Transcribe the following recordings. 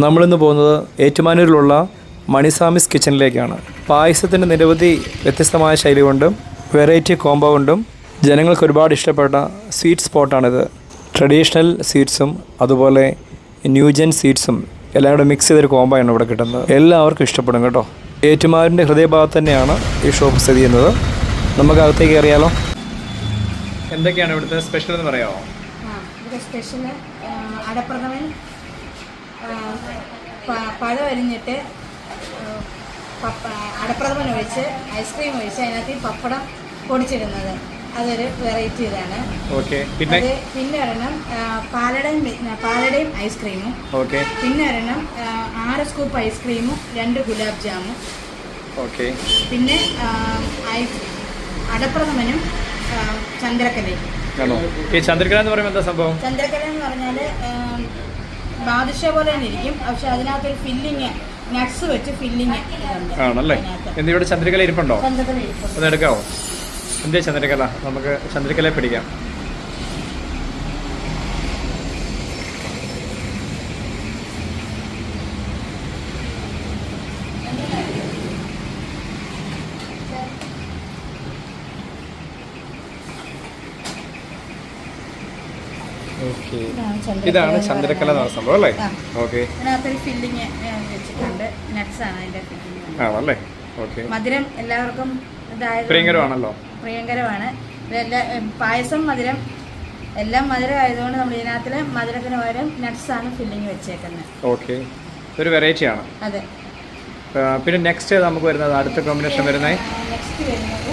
നമ്മളിന്ന് പോകുന്നത് ഏറ്റുമാനൂരിലുള്ള മണിസാമിസ് കിച്ചണിലേക്കാണ്. പായസത്തിന്റെ നിരവധി വ്യത്യസ്തമായ ശൈലി കൊണ്ടും വെറൈറ്റി കോംബോ കൊണ്ടും ജനങ്ങൾക്ക് ഒരുപാട് ഇഷ്ടപ്പെട്ട സ്വീറ്റ് സ്പോട്ടാണിത്. ട്രഡീഷണൽ സ്വീറ്റ്സും അതുപോലെ ന്യൂജൻ സ്വീറ്റ്സും എല്ലാം കൂടെ മിക്സ് ചെയ്തൊരു കോംബോയാണ് ഇവിടെ കിട്ടുന്നത്. എല്ലാവർക്കും ഇഷ്ടപ്പെടും കേട്ടോ. ഏറ്റുമാരിന്റെ ഹൃദയഭാഗത്ത് തന്നെയാണ് ഈ ഷോപ്പ് സ്ഥിതി ചെയ്യുന്നത്. നമുക്ക് അകത്തേക്ക് അറിയാലോ എന്തൊക്കെയാണ് ഇവിടുത്തെ സ്പെഷ്യൽ എന്ന് പറയാമോ? പ- പഴം അരിഞ്ഞിട്ട് അടപ്രഥമൻ ഒഴിച്ച് ഐസ്ക്രീം ഒഴിച്ച് അതിനകത്ത് പപ്പടം പൊടിച്ചിടുന്നത്. അതൊരു വെറൈറ്റി ഇതാണ്. പിന്നെ? പിന്നെ ഒരെണ്ണം പാലടയും പാലടയും ഐസ്ക്രീമും. പിന്നെ ഒരെണ്ണം ആറ് സ്കൂപ്പ് ഐസ്ക്രീമും രണ്ട് ഗുലാബ് ജാമും. ഓക്കെ പിന്നെ അടപ്രഥമനും ചന്ദ്രക്കലയും. ഈ ചന്ദ്രകല എന്ന് പറയുമ്പോൾ എന്താ സംഭവം? ചന്ദ്രക്കല എന്ന് പറഞ്ഞാൽ ബാദുഷ പോലെ തന്നെ ഇരിക്കും. പക്ഷെ അതിനകത്തൊരു ഫില്ലിങ് നട്സ് വെച്ച് ഫില്ലിങ് ആണല്ലേ? എന്ത് ഇവിടെ ചന്ദ്രകല ഇരിപ്പുണ്ടോ? ചന്ദ്രക്കല ഇരിപ്പുണ്ട്. അതെടുക്കാവോ എന്തേ ചന്ദ്രകല? നമുക്ക് ചന്ദ്രകല പിടിക്കാം. ഇതാണ് ചന്ദ്രക്കല എന്ന സംഭവം അല്ലേ. ഓക്കെ. ഫില്ലിങ് വെച്ചിട്ടുണ്ട്. നട്സ് ആണ് അതിന്റെ ഫില്ലിങ്. ആണല്ലേ? ഓക്കെ. മധുരം എല്ലാവർക്കും പ്രിയങ്കരമാണല്ലോ. പ്രിയങ്കരമാണ്. പായസം മധുരം എല്ലാം മധുരം ആയതുകൊണ്ട് നമ്മൾ ഇതിനകത്തിൽ മധുരത്തിന് പകരം നട്സ് ആണ് ഫില്ലിങ് വെച്ചേക്കുന്നത്. ഓക്കെ. ഒരു വെറൈറ്റി ആണ്. അതെ. പിന്നെ നെക്സ്റ്റ് നമുക്ക് വരുന്നത്? അടുത്ത കോമ്പിനേഷൻ വരുന്നത്? നെക്സ്റ്റ് വരുന്നത്.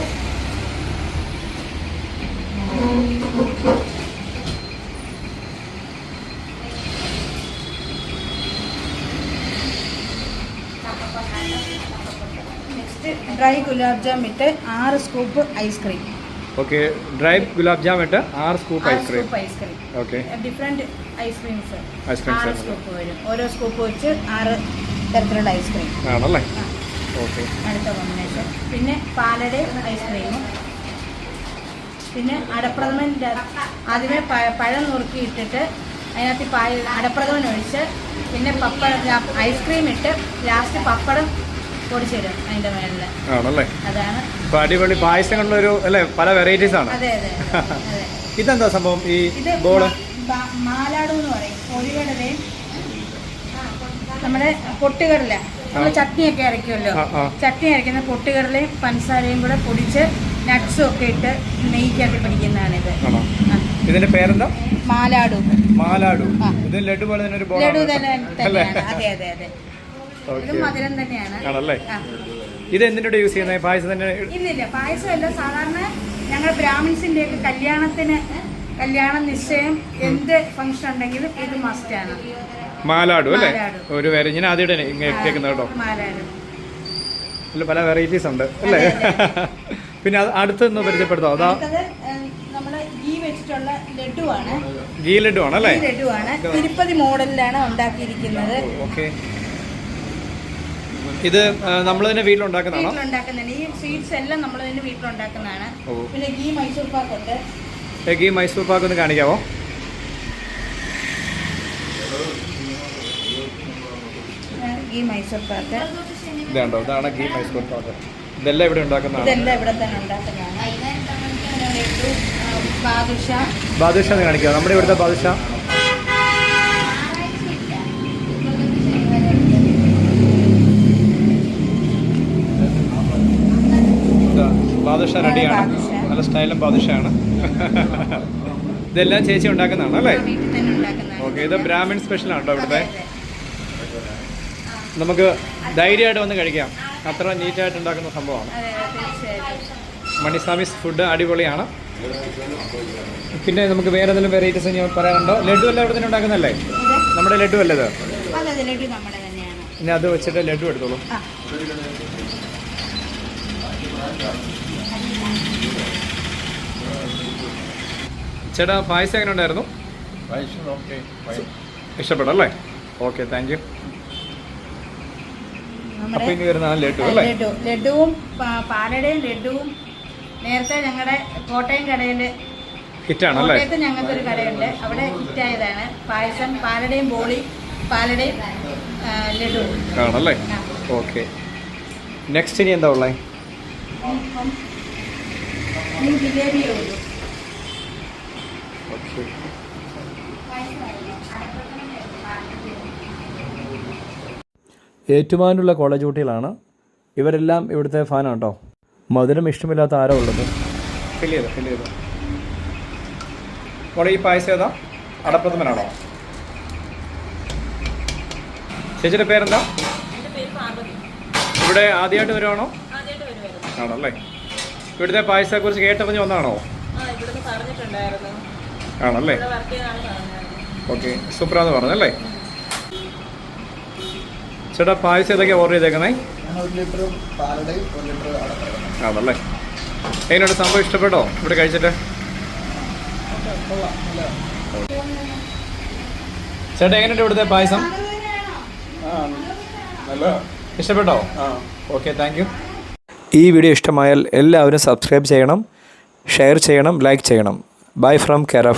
ഡ്രൈ ഗുലാബ് ജാം ഇട്ട് ആറ് scoop ice cream okay dry gulab jam ഇട്ട് ആറ് scoop ice cream ice cream okay different ice creams ആറ്. സ്കൂപ്പ് വരും. ഓരോ സ്കൂപ്പ് വെച്ച് ആറ് തരത്തിലുള്ള ഐസ്ക്രീം ആണല്ലേ? ഓക്കെ അടുത്ത കോമ്പിനേഷൻ പിന്നെ പാലടെ ഐസ്ക്രീമും പിന്നെ അടപ്രഥമന്റെ ആദ്യമേ പഴം നുറുക്കി ഇട്ടിട്ട് അതിനകത്ത് പായ അടപ്രഥമൻ ഒഴിച്ച് പിന്നെ പപ്പടം ഐസ്ക്രീം ഇട്ട് ലാസ്റ്റ് പപ്പടം പൊടിച്ചിടും അതിന്റെ മേളിൽ. ആണല്ലേ? അതാണ്. അടിപൊളി പായസങ്ങളിലൊരു അല്ലേ പല വെറൈറ്റീസ് ആണ്. അതെ അതെ അതെ ഇതെന്താ സംഭവം? ഈ ഇത് ബോൾ? മ- ബ- മാലാടു എന്ന് പറയും. പൊടികടലയും നമ്മുടെ പൊട്ടുകടല. നമ്മൾ ചട്നിയൊക്കെ അരയ്ക്കുമല്ലോ. ആ, ആ. ചട്നി അരയ്ക്കുന്ന പൊട്ടുകടലയും പഞ്ചസാരയും കൂടെ പൊടിച്ച് നട്ട്സും ഒക്കെ ഇട്ട് നെയ്ക്കാക്കി പിടിക്കുന്നതാണിത്. ഇത് ആ. ഇതിന്റെ പേരെന്താ? മാലാടു മാലാഡു. ആ. ഇത് ലഡു പോലെ തന്നെ ഒരു ലഡു തന്നെ അല്ലേ? തന്നെയാണ്. അതെ അതെ അതെ. മധുരം തന്നെയാണ്. ആണല്ലേ? ഇത് എന്തിനോട് യൂസ് ചെയ്യുന്നത് പായസം തന്നെ ഇല്ലില്ല പായസമല്ല സാധാരണ ഞങ്ങൾ ബ്രാഹ്മിൻസിന്റെ ഒക്കെ കല്യാണത്തിന് കല്യാണം നിശ്ചയം എന്ത് ഫംഗ്ഷൻ ഉണ്ടെങ്കിലും ഇത് മസ്റ്റാണ് മാലാഡു അല്ലേ? മാലാഡു. ഒരു പേര് ഞാൻ ആദ്യമായിട്ട് കേൾക്കുന്നത് കേട്ടോ. മാലാടു. ഇതിൽ പല വെറൈറ്റീസ് ഉണ്ട് അല്ലേ? പിന്നെ അടുത്തൊന്ന് പരിചയപ്പെടുത്തോ? അതാ ഗീ ആണ് ലഡു ആണ് അല്ലേ? ആണ് തിരുപ്പതി മോഡലിലാണ് ഉണ്ടാക്കിയിരിക്കുന്നത്. ഓക്കെ. ഇത് നമ്മൾ തന്നെ വീട്ടിലുണ്ടാക്കുന്നതാണോ? വീട്ടിലുണ്ടാക്കുന്നതാണ്. ഈ സ്വീറ്റ്സ് എല്ലാം നമ്മൾ തന്നെ വീട്ടിലുണ്ടാക്കുന്നതാണ്. പിന്നെ ഗീ മൈസൂർ പാക്ക് ഉണ്ട് ഗീ മൈസൂർ പാക്ക് ഒന്ന് കാണിക്കാവോ ഗീ മൈസൂർ പാക്ക്. ഇതാണ്ടോ? ഇതാണ് ഗീ മൈസൂർ പാക്ക്. ഇതെല്ലാം ഇവിടെ ഉണ്ടാക്കുന്നതാണ്. ഇതെല്ലാം ഇവിടെ തന്നെ ഉണ്ടാക്കുന്നതാണ്. ബാദുഷ. ബാദുഷ ഒന്ന് കാണിക്കാവോ? നമ്മുടെ ഇവിടുത്തെ ബാദുഷ ഇതാ, ബാദുഷ റെഡിയാണ്. നല്ല സ്റ്റൈലും ബാദുഷയാണ്. ഇതെല്ലാം ചേച്ചി ഉണ്ടാക്കുന്നതാണ് അല്ലേ? ഓക്കെ ഇത് ബ്രാഹ്മിൺ സ്പെഷ്യൽ കേട്ടോ ഇവിടുത്തെ. നമുക്ക് ധൈര്യമായിട്ട് വന്ന് കഴിക്കാം. അത്ര നീറ്റായിട്ട് ഉണ്ടാക്കുന്ന സംഭവമാണ്. മണിസ്വാമിസ് ഫുഡ് അടിപൊളിയാണ്. പിന്നെ നമുക്ക് വേറെ എന്തെങ്കിലും വെറൈറ്റീസ് ഞാൻ പറയാനുണ്ടോ? ലഡു എല്ലാം ഇവിടെ തന്നെ ഉണ്ടാക്കുന്നല്ലേ നമ്മുടെ ലഡു അല്ലേ ഇത്? ഇനി അത് വെച്ചിട്ട് ലഡു എടുത്തോളൂ. ചേട്ടാ പായസം എങ്ങനെ ഉണ്ടായിരുന്നു? ഇഷ്ടപ്പെട്ടല്ലേ ഓക്കെ താങ്ക് യു അപ്പൊ ഇനി വരുന്ന ലഡു അല്ലേ? ലഡു ലഡുവും പാലടയും ലഡുവും നേരത്തെ ഞങ്ങളുടെ കോട്ടയം കടയിൽ ഹിറ്റാണല്ലേ കോട്ടയത്ത് ഞങ്ങൾക്ക് ഒരു കടയുണ്ട്. അവിടെ ഹിറ്റായതാണ് പായസം പാലടയും ബോളി പാലടയും ലഡുവും. ആണല്ലേ. ഓക്കെ നെക്സ്റ്റ് ഇനി എന്താ ഉള്ളത് ജിലേബിയേ ഉള്ളൂ ഓക്കെ ഏറ്റുമാനുള്ള കോളേജ് കുട്ടികളാണ്. ഇവരെല്ലാം ഇവിടുത്തെ ഫാനാണ് കേട്ടോ മധുരം ഇഷ്ടമില്ലാത്ത ആരോ ഉള്ളത്? ഫിൽ ചെയ്തോ ഫിൽ ചെയ്തോ. മോളെ ഈ പായസം ഏതാ? അടപ്രഥമനാണോ? ചേച്ചിയുടെ പേരെന്താ? ഇവിടെ ആദ്യമായിട്ട് വരുവാണോ? ആണല്ലേ. ഇവിടുത്തെ പായസത്തെക്കുറിച്ച് കേട്ടറിഞ്ഞ് വന്നാണോ ആണല്ലേ? ഓക്കെ സൂപ്പറാന്ന് പറഞ്ഞല്ലേ? ചേട്ടാ പായസം ഏതൊക്കെയാണ് ഓർഡർ ചെയ്തേക്കുന്നത് ആണല്ലേ. എങ്ങനെയുണ്ട് സംഭവം? ഇഷ്ടപ്പെട്ടോ? ഇവിടെ കഴിച്ചിട്ട്? ചേട്ടാ എങ്ങനെയുണ്ട് ഇവിടുത്തെ പായസം? ആ നല്ല. ഇഷ്ടപ്പെട്ടോ? ഓക്കെ താങ്ക് യു ഈ വീഡിയോ ഇഷ്ടമായാൽ എല്ലാവരും സബ്സ്ക്രൈബ് ചെയ്യണം ഷെയർ ചെയ്യണം ലൈക്ക് ചെയ്യണം. Buy from Kera